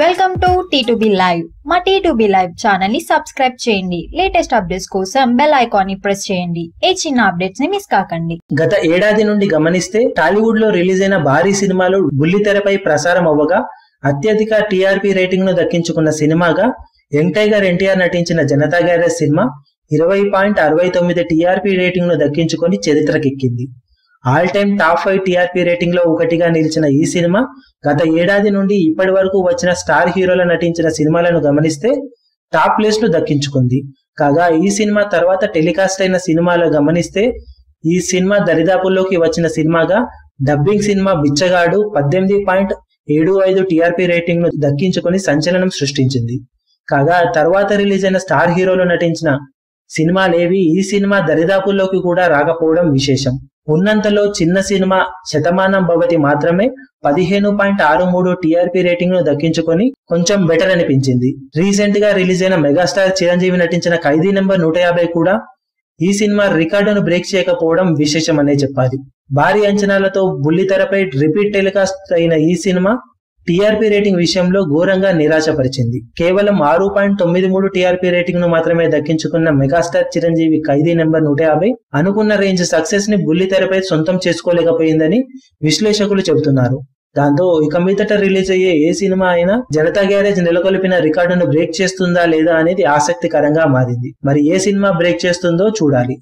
Welcome to T two B live మా T to B live ఛానల్ని subscribe చేయండి. Latest updates కోసం bell ఐకాన్ని ప్రెస్ చేయండి. ఏ చిన్న అప్డేట్స్ని మిస్ కాకండి. గత ఏడాది నుండి గమనిస్తే టాలీవుడ్లో రిలీజ్ అయిన భారీ సినిమాలు బుల్లితెరపై ప్రసారం అవ్వగా అత్యధిక టీఆర్పీ రేటింగ్ను దక్కించుకున్న సినిమాగా యంగ్ టైగర్ ఎన్టీఆర్ నటించిన జనతా గ్యారేజ్ సినిమా ఇరవై పాయింట్ అరవై తొమ్మిది టీఆర్పీ రేటింగ్ను దక్కించుకొని చరిత్రకెక్కింది. All time top five TRP రేటింగ్లో ఒకటిగా నిలిచిన ఈ సినిమా గత ఏడాది నుండి ఇప్పటి వరకు వచ్చిన స్టార్ హీరోలు నటించిన సినిమాలను గమనిస్తే టాప్ ప్లేస్ను దక్కించుకుంది. కాగా ఈ సినిమా తర్వాత టెలికాస్ట్ అయిన సినిమాలు గమనిస్తే ఈ సినిమా దరిదాపుల్లోకి వచ్చిన సినిమాగా డబ్బింగ్ సినిమా బిచ్చగాడు పద్దెనిమిది పాయింట్ ఏడు ఐదు టీఆర్పీ రేటింగ్ను దక్కించుకుని సంచలనం సృష్టించింది. కాగా తర్వాత రిలీజ్ అయిన స్టార్ హీరోలు నటించిన సినిమాలేవి ఈ సినిమా దరిదాపుల్లోకి కూడా రాకపోవడం విశేషం. ఉన్నంతలో చిన్న సినిమా శతమానం భవతి మాత్రమే పదిహేను పాయింట్ ఆరు మూడు టీఆర్పీ రేటింగ్ను దక్కించుకొని కొంచెం బెటర్ అనిపించింది. రీసెంట్గా రిలీజ్ అయిన మెగాస్టార్ చిరంజీవి నటించిన ఖైదీ నెంబర్ నూట యాభై కూడా ఈ సినిమా రికార్డును బ్రేక్ చేయకపోవడం విశేషమనే చెప్పాలి. భారీ అంచనాలతో బుల్లితెరపై రిపీట్ టెలికాస్ట్ అయిన ఈ సినిమా టీఆర్పీ రేటింగ్ విషయంలో ఘోరంగా నిరాశపరిచింది. కేవలం ఆరు పాయింట్ తొమ్మిది మూడు టీఆర్పీ రేటింగ్ను మాత్రమే దక్కించుకున్న మెగాస్టార్ చిరంజీవి ఖైదీ నెంబర్ నూట యాభై అనుకున్న రేంజ్ సక్సెస్ని బుల్లితెరపై సొంతం చేసుకోలేకపోయిందని విశ్లేషకులు చెబుతున్నారు. దాంతో ఇక మీదట రిలీజ్ అయ్యే ఏ సినిమా అయినా జనతా గ్యారేజ్ నెలకొల్పిన రికార్డును బ్రేక్ చేస్తుందా లేదా అనేది ఆసక్తికరంగా మారింది. మరి ఏ సినిమా బ్రేక్ చేస్తుందో చూడాలి.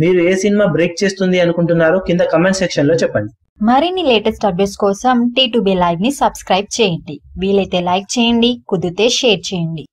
మీరు ఏ సినిమా బ్రేక్ చేస్తుంది అనుకుంటున్నారో కింద కమెంట్ సెక్షన్లో చెప్పండి. మరిన్ని లేటెస్ట్ అప్డేట్స్ కోసం టీ టు బి లైవ్ని సబ్స్క్రైబ్ చేయండి. వీలైతే లైక్ చేయండి కుదిరితే షేర్ చేయండి.